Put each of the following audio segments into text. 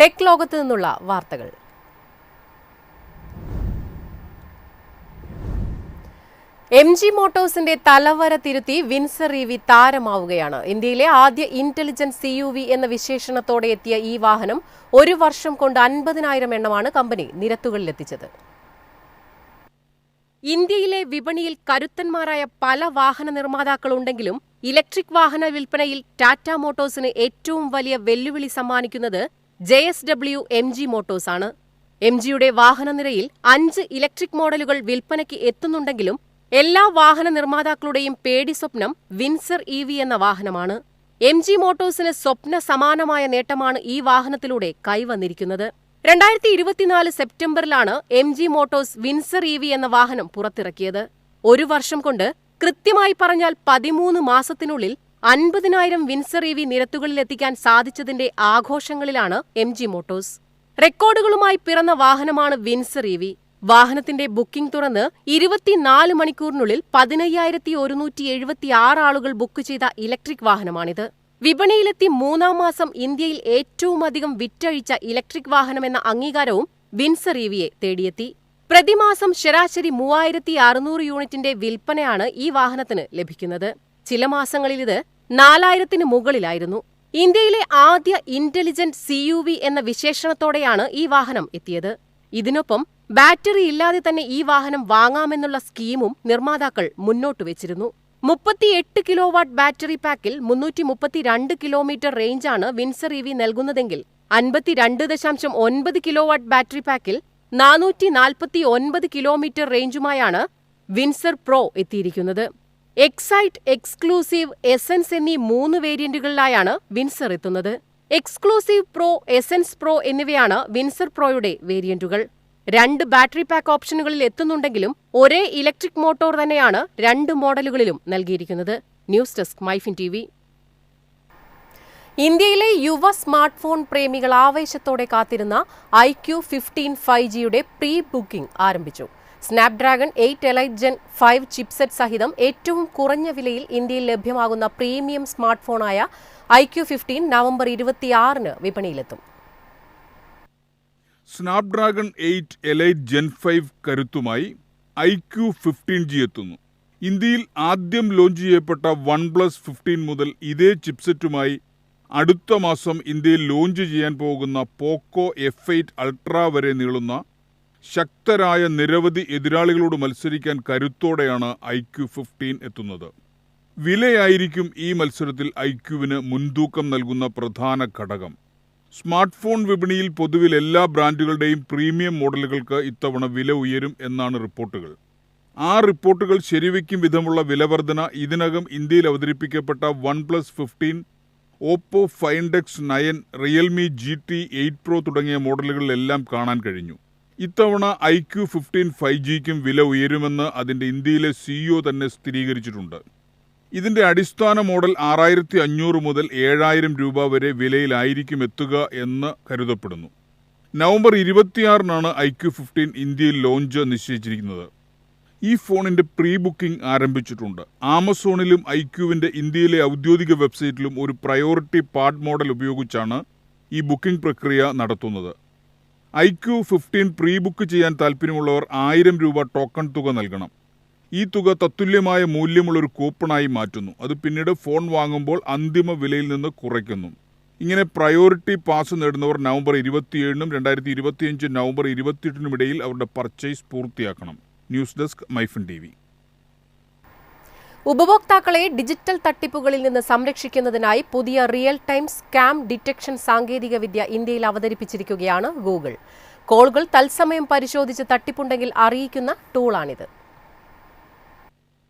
Tech ലോകത്ത് നിന്നുള്ള വാർത്തകൾ. എം ജി മോട്ടോഴ്സിന്റെ തലവര തിരുത്തി വിൻസർ ഇ വി താരമാവുകയാണ്. ഇന്ത്യയിലെ ആദ്യ ഇന്റലിജന്റ് സി യു വി എന്ന വിശേഷണത്തോടെ എത്തിയ ഈ വാഹനം ഒരു വർഷം കൊണ്ട് അൻപതിനായിരം എണ്ണമാണ് കമ്പനി നിരത്തുകളിലെത്തിച്ചത്. ഇന്ത്യയിലെ വിപണിയിൽ കരുത്തന്മാരായ പല വാഹന നിർമ്മാതാക്കളുണ്ടെങ്കിലും ഇലക്ട്രിക് വാഹന വിൽപ്പനയിൽ ടാറ്റ മോട്ടോഴ്സിന് ഏറ്റവും വലിയ വെല്ലുവിളി സമ്മാനിക്കുന്നത് J S W M G Motors ആണ്. എം ജിയുടെ വാഹന നിരയിൽ അഞ്ച് ഇലക്ട്രിക് മോഡലുകൾ വിൽപ്പനയ്ക്ക് എത്തുന്നുണ്ടെങ്കിലും എല്ലാ വാഹന നിർമ്മാതാക്കളുടെയും പേടി സ്വപ്നം വിൻസർ ഇ വി എന്ന വാഹനമാണ്. എം ജി മോട്ടോഴ്സിന് സ്വപ്ന സമാനമായ നേട്ടമാണ് ഈ വാഹനത്തിലൂടെ കൈവന്നിരിക്കുന്നത്. രണ്ടായിരത്തി ഇരുപത്തിനാല് സെപ്റ്റംബറിലാണ് M G Motors Windsor E V എന്ന വാഹനം പുറത്തിറക്കിയത്. ഒരു വർഷം കൊണ്ട് കൃത്യമായി പറഞ്ഞാൽ പതിമൂന്ന് മാസത്തിനുള്ളിൽ അൻപതിനായിരം വിൻസർ ഇ വി നിരത്തുകളിലെത്തിക്കാൻ സാധിച്ചതിന്റെ ആഘോഷങ്ങളിലാണ് എം ജി മോട്ടോഴ്സ്. റെക്കോർഡുകളുമായി പിറന്ന വാഹനമാണ് വിൻസർ ഇ വി. വാഹനത്തിന്റെ ബുക്കിംഗ് തുറന്ന് ഇരുപത്തിനാല് മണിക്കൂറിനുള്ളിൽ പതിനയ്യായിരത്തി ഒരുന്നൂറ്റി എഴുപത്തിയാറ് ആളുകൾ ബുക്ക് ചെയ്ത ഇലക്ട്രിക് വാഹനമാണിത്. വിപണിയിലെത്തി മൂന്നാം മാസം ഇന്ത്യയിൽ ഏറ്റവുമധികം വിറ്റഴിച്ച ഇലക്ട്രിക് വാഹനമെന്ന അംഗീകാരവും വിൻസർ ഇ വിയെ തേടിയെത്തി. പ്രതിമാസം ശരാശരി മൂവായിരത്തി അറുന്നൂറ് യൂണിറ്റിന്റെ വിൽപ്പനയാണ് ഈ വാഹനത്തിന് ലഭിക്കുന്നത്. ചില മാസങ്ങളിൽ ഇത് നാലായിരത്തിന് മുകളിലായിരുന്നു. ഇന്ത്യയിലെ ആദ്യ ഇന്റലിജന്റ് സി യു വി എന്ന വിശേഷണത്തോടെയാണ് ഈ വാഹനം എത്തിയത്. ഇതിനൊപ്പം ബാറ്ററി ഇല്ലാതെ തന്നെ ഈ വാഹനം വാങ്ങാമെന്നുള്ള സ്കീമും നിർമ്മാതാക്കൾ മുന്നോട്ട് വെച്ചിരുന്നു. മുപ്പത്തിയെട്ട് കിലോ വാട്ട് ബാറ്ററി പാക്കിൽ മുന്നൂറ്റി മുപ്പത്തിരണ്ട് കിലോമീറ്റർ റേഞ്ചാണ് വിൻസർ ഇ വി നൽകുന്നതെങ്കിൽ അൻപത്തിരണ്ട് ദശാംശം ഒൻപത് കിലോ വാട്ട് ബാറ്ററി പാക്കിൽ നാനൂറ്റി നാൽപ്പത്തി ഒൻപത് കിലോമീറ്റർ റേഞ്ചുമായാണ് വിൻസർ പ്രോ എത്തിയിരിക്കുന്നത്. എക്സൈറ്റ് എക്സ്ക്ലൂസീവ് എസൻസ് എന്നീ മൂന്ന് വേരിയന്റുകളിലായാണ് വിൻസർ എത്തുന്നത്. എക്സ്ക്ലൂസീവ് പ്രോ എസൻസ് പ്രോ എന്നിവയാണ് വിൻസർ പ്രോയുടെ വേരിയന്റുകൾ. രണ്ട് ബാറ്ററി പാക്ക് ഓപ്ഷനുകളിൽ എത്തുന്നുണ്ടെങ്കിലും ഒരേ ഇലക്ട്രിക് മോട്ടോർ തന്നെയാണ് രണ്ട് മോഡലുകളിലും നൽകിയിരിക്കുന്നത്. News desk MyFin T V. ഇന്ത്യയിലെ യുവ സ്മാർട്ട് ഫോൺ പ്രേമികൾ ആവേശത്തോടെ കാത്തിരുന്ന ഐ ക്യു ഫിഫ്റ്റീൻ ഫൈവ് ജിയുടെ പ്രീ ബുക്കിംഗ് ആരംഭിച്ചു. Snapdragon eight Elite Gen five chipset സഹിതം ഏറ്റവും കുറഞ്ഞ വിലയിൽ ഇന്ത്യയിൽ ലഭ്യമാകുന്ന പ്രീമിയം സ്മാർട്ട് ഫോണായ ഐ ക്യു ഫിഫ്റ്റീൻ നവംബർ ഇരുപത്തിയാറിന് വിപണിയിലെത്തും. Snapdragon eight Elite Gen five കരുത്തുമായി I Q fifteen G എത്തുന്നു. ഇന്ത്യയിൽ ആദ്യം ലോഞ്ച് ചെയ്യപ്പെട്ട വൺ പ്ലസ് ഫിഫ്റ്റീൻ മുതൽ ഇതേ ചിപ്സെറ്റുമായി അടുത്ത മാസം ഇന്ത്യയിൽ ലോഞ്ച് ചെയ്യാൻ പോകുന്ന പോക്കോ എഫ് എയ്റ്റ് അൾട്ര വരെ നീളുന്ന ശക്തരായ നിരവധി എതിരാളികളോട് മത്സരിക്കാൻ കരുത്തോടെയാണ് ഐ ക്യു ഫിഫ്റ്റീൻ എത്തുന്നത്. വിലയായിരിക്കും ഈ മത്സരത്തിൽ ഐ ക്യുവിന് മുൻതൂക്കം നൽകുന്ന പ്രധാന ഘടകം. സ്മാർട്ട് ഫോൺ വിപണിയിൽ പൊതുവിൽ എല്ലാ ബ്രാൻഡുകളുടെയും പ്രീമിയം മോഡലുകൾക്ക് ഇത്തവണ വില ഉയരും എന്നാണ് റിപ്പോർട്ടുകൾ. ആ റിപ്പോർട്ടുകൾ ശരിവയ്ക്കും വിധമുള്ള വിലവർധന ഇതിനകം ഇന്ത്യയിൽ അവതരിപ്പിക്കപ്പെട്ട OnePlus fifteen Oppo find X nine Realme G T eight pro തുടങ്ങിയ മോഡലുകളിലെല്ലാം കാണാൻ കഴിഞ്ഞു. ഇത്തവണ ഐ ക്യു ഫിഫ്റ്റീൻ ഫൈവ് ജിക്കും വില ഉയരുമെന്ന് അതിന്റെ ഇന്ത്യയിലെ സിഇഒ തന്നെ സ്ഥിരീകരിച്ചിട്ടുണ്ട്. ഇതിന്റെ അടിസ്ഥാന മോഡൽ ആറായിരത്തി അഞ്ഞൂറ് മുതൽ ഏഴായിരം രൂപ വരെ വിലയിലായിരിക്കും എത്തുക എന്ന് കരുതപ്പെടുന്നു. നവംബർ ഇരുപത്തിയാറിനാണ് ഐ ക്യു ഫിഫ്റ്റീൻ ഇന്ത്യയിൽ ലോഞ്ച് നിശ്ചയിച്ചിരിക്കുന്നത്. ഈ ഫോണിന്റെ പ്രീ ബുക്കിംഗ് ആരംഭിച്ചിട്ടുണ്ട്. ആമസോണിലും ഐ ക്യുവിന്റെ ഇന്ത്യയിലെ ഔദ്യോഗിക വെബ്സൈറ്റിലും ഒരു പ്രയോറിറ്റി പാർട്ട് മോഡൽ ഉപയോഗിച്ചാണ് ഈ ബുക്കിംഗ് പ്രക്രിയ നടത്തുന്നത്. I Q fifteen pre book ചെയ്യാൻ താൽപ്പര്യമുള്ളവർ ആയിരം രൂപ ടോക്കൺ തുക നൽകണം. ഈ തുക തത്തുല്യമായ മൂല്യമുള്ള ഒരു കൂപ്പണായി മാറ്റുന്നു. അത് പിന്നീട് ഫോൺ വാങ്ങുമ്പോൾ അന്തിമ വിലയിൽ നിന്ന് കുറയ്ക്കുന്നു. ഇങ്ങനെ പ്രയോറിറ്റി പാസ് നേടുന്നവർ നവംബർ ഇരുപത്തിയേഴിനും രണ്ടായിരത്തി ഇരുപത്തിയഞ്ച് നവംബർ ഇരുപത്തിയെട്ടിനും ഇടയിൽ അവരുടെ പർച്ചേസ് പൂർത്തിയാക്കണം. ന്യൂസ് ഡെസ്ക് മൈഫിൻ ടി ഉപഭോക്താക്കളെ ഡിജിറ്റൽ തട്ടിപ്പുകളിൽ നിന്ന് സംരക്ഷിക്കുന്നതിനായി പുതിയ റിയൽ ടൈം സ്കാം ഡിറ്റക്ഷൻ സാങ്കേതികവിദ്യ ഇന്ത്യയിൽ അവതരിപ്പിച്ചിരിക്കുകയാണ് ഗൂഗിൾ കോളുകൾ തത്സമയം പരിശോധിച്ച് തട്ടിപ്പുണ്ടെങ്കിൽ അറിയിക്കുന്ന ടൂളാണിത്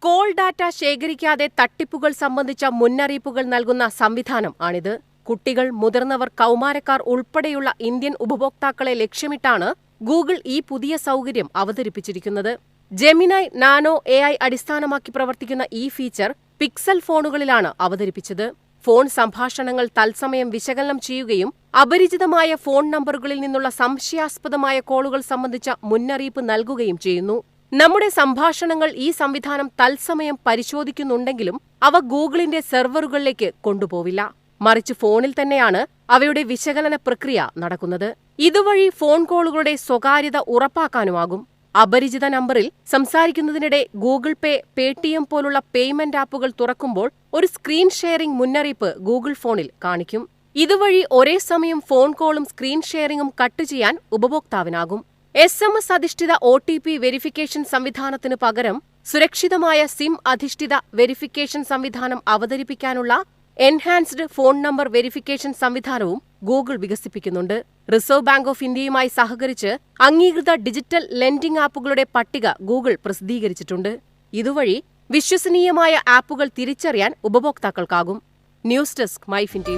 കോൾ ഡാറ്റ ശേഖരിക്കാതെ തട്ടിപ്പുകൾ സംബന്ധിച്ച മുന്നറിയിപ്പുകൾ നൽകുന്ന സംവിധാനം ആണിത്. കുട്ടികൾ മുതിർന്നവർ കൗമാരക്കാർ ഉൾപ്പെടെയുള്ള ഇന്ത്യൻ ഉപഭോക്താക്കളെ ലക്ഷ്യമിട്ടാണ് ഗൂഗിൾ ഈ പുതിയ സൗകര്യം അവതരിപ്പിച്ചിരിക്കുന്നത്. ജെമിനായ് നാനോ എ ഐ അടിസ്ഥാനമാക്കി പ്രവർത്തിക്കുന്ന ഈ ഫീച്ചർ പിക്സൽ ഫോണുകളിലാണ് അവതരിപ്പിച്ചത്. ഫോൺ സംഭാഷണങ്ങൾ തത്സമയം വിശകലനം ചെയ്യുകയും അപരിചിതമായ ഫോൺ നമ്പറുകളിൽ നിന്നുള്ള സംശയാസ്പദമായ കോളുകൾ സംബന്ധിച്ച മുന്നറിയിപ്പ് നൽകുകയും ചെയ്യുന്നു. നമ്മുടെ സംഭാഷണങ്ങൾ ഈ സംവിധാനം തത്സമയം പരിശോധിക്കുന്നുണ്ടെങ്കിലും അവ ഗൂഗിളിന്റെ സെർവറുകളിലേക്ക് കൊണ്ടുപോവില്ല. മറിച്ച് ഫോണിൽ തന്നെയാണ് അവയുടെ വിശകലന പ്രക്രിയ നടക്കുന്നത്. ഇതുവഴി ഫോൺ കോളുകളുടെ സ്വകാര്യത ഉറപ്പാക്കാനുമാകും. അപരിചിത നമ്പറിൽ സംസാരിക്കുന്നതിനിടെ ഗൂഗിൾ പേ പേടിഎം പോലുള്ള പേയ്മെന്റ് ആപ്പുകൾ തുറക്കുമ്പോൾ ഒരു സ്ക്രീൻ ഷെയറിംഗ് മുന്നറിയിപ്പ് ഗൂഗിൾ ഫോണിൽ കാണിക്കും. ഇതുവഴി ഒരേ സമയം ഫോൺ കോളും സ്ക്രീൻ ഷെയറിംഗും കട്ട് ചെയ്യാൻ ഉപഭോക്താവിനാകും. എസ് എം എസ് അധിഷ്ഠിത ഒ ടി പി വെരിഫിക്കേഷൻ സംവിധാനത്തിന് പകരം സുരക്ഷിതമായ സിം അധിഷ്ഠിത വെരിഫിക്കേഷൻ സംവിധാനം അവതരിപ്പിക്കാനുള്ള എൻഹാൻസ്ഡ് ഫോൺ നമ്പർ വെരിഫിക്കേഷൻ സംവിധാനവും ഗൂഗിൾ വികസിപ്പിക്കുന്നുണ്ട്. റിസർവ് ബാങ്ക് ഓഫ് ഇന്ത്യയുമായി സഹകരിച്ച് അംഗീകൃത ഡിജിറ്റൽ ലെൻഡിംഗ് ആപ്പുകളുടെ പട്ടിക ഗൂഗിൾ പ്രസിദ്ധീകരിച്ചിട്ടുണ്ട്. ഇതുവഴി വിശ്വസനീയമായ ആപ്പുകൾ തിരിച്ചറിയാൻ ഉപഭോക്താക്കൾക്കാകും. News desk MyFin T